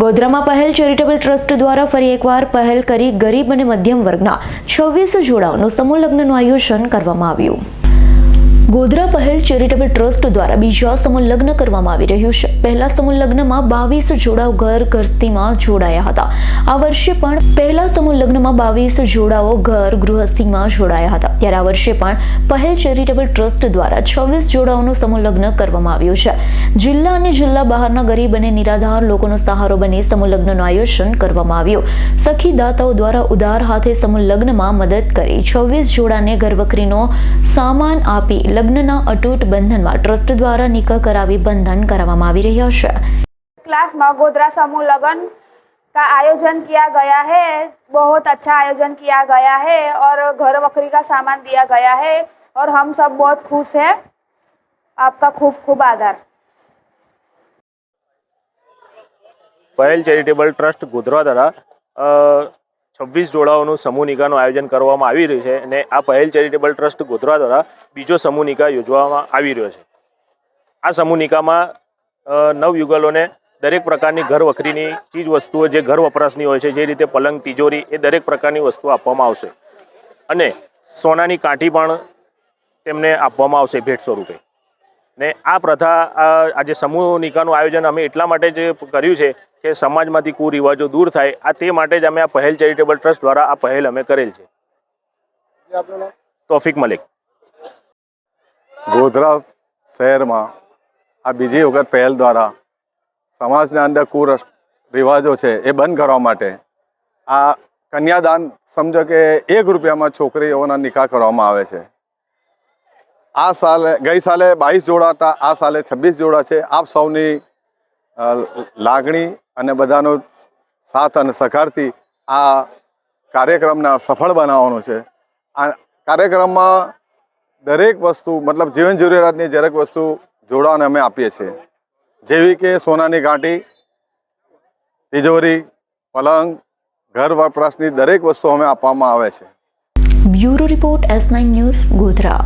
ગોધરામાં પહેલ charitable trust દ્વારા ફરી એકવાર પહેલ કરી ગરીબ અને મધ્યમ વર્ગના છવ્વીસ જોડાઓનું સમૂહ લગ્નનું આયોજન કરવામાં આવ્યું. ગોધરા પહેલ ચેરિટેબલ ટ્રસ્ટ દ્વારા બીજા સમૂહ લગ્ન કરવામાં આવી રહ્યું છે. પહેલા સમૂહ લગ્નમાં બાવીસ જોડાઓ ઘર ગૃહસ્થીમાં જોડાયા હતા. આ વર્ષે પણ પહેલા સમૂહ લગ્નમાં બાવીસ જોડાઓ ઘર ગૃહસ્થીમાં જોડાયા હતા. ત્યારે આ વર્ષે પણ પહેલ ચેરિટેબલ ટ્રસ્ટ દ્વારા છવ્વીસ જોડાઓનું સમૂહ લગ્ન કરવામાં આવ્યું છે. જિલ્લા અને જિલ્લા બહારના ગરીબ અને નિરાધાર લોકોનો સહારો બની સમૂહ લગ્નનું આયોજન કરવામાં આવ્યું. સખી દાતાઓ દ્વારા ઉદાર હાથે સમૂહ લગ્નમાં મદદ કરી છવ્વીસ જોડાને ઘરવકરીનો સામાન આપી લગ્નના અતૂટ બંધનમાં ટ્રસ્ટ દ્વારા નિકાહ કરાવી બંધન કરાવવામાં આવી રહ્યા છે क्लास में गोधरा समूह लगन का आयोजन किया गया है बहुत अच्छा आयोजन किया गया है और घर वकरी का सामान दिया गया है और हम सब बहुत खुश हैं आपका खूब खूब आभार પહેલ ચેરિટેબલ ટ્રસ્ટ ગોધરા દ્વારા છવ્વીસ જોડાઓનું સમૂહ નિકાહનું આયોજન કરવામાં આવી રહ્યું છે અને આ પહેલ ચેરિટેબલ ટ્રસ્ટ ગોધરા દ્વારા બીજો સમૂહ નિકાહ યોજવામાં આવી રહ્યો છે. આ સમૂહ નિકાહમાં અ, નવયુગલોને દરેક પ્રકારની ઘર વખરીની ચીજ વસ્તુઓ જે ઘર વપરાશની હોય છે જે રીતે પલંગ તિજોરી એ દરેક પ્રકારની વસ્તુઓ આપવામાં આવશે. અને સોનાની કાંઠી પણ તેમને આપવામાં આવશે ભેટ સ્વરૂપે. ને આ પ્રથા આ આજે સમૂહ નિકાહનું આયોજન અમે એટલા માટે જ કર્યું છે કે સમાજમાંથી કુરિવાજો દૂર થાય. આ તે માટે જ અમે આ પહેલ ચેરિટેબલ ટ્રસ્ટ દ્વારા આ પહેલ અમે કરેલ છે. તોફિક મલિક. ગોધરા શહેરમાં આ બીજી વખત પહેલ દ્વારા સમાજના અંદર કુર રિવાજો છે એ બંધ કરવા માટે આ કન્યાદાન સમજો કે એક રૂપિયામાં છોકરીઓના નિકાહ કરવામાં આવે છે. આ સાલે, ગઈ સાલે બાવીસ જોડા હતા, આ સાલે છવ્વીસ જોડા છે. આપ સૌની લાગણી અને બધાનો સાથ અને સહકારથી આ કાર્યક્રમને સફળ બનાવવાનો છે. આ કાર્યક્રમમાં દરેક વસ્તુ, મતલબ જીવન જરૂરિયાતની દરેક વસ્તુ જોડાને અમે આપીએ છીએ. જેવી કે સોનાની ગાંઠી, તિજોરી, પલંગ, ઘર વપરાશની દરેક વસ્તુ અમે આપવામાં આવે છે. Bureau report S nine news, Godhra.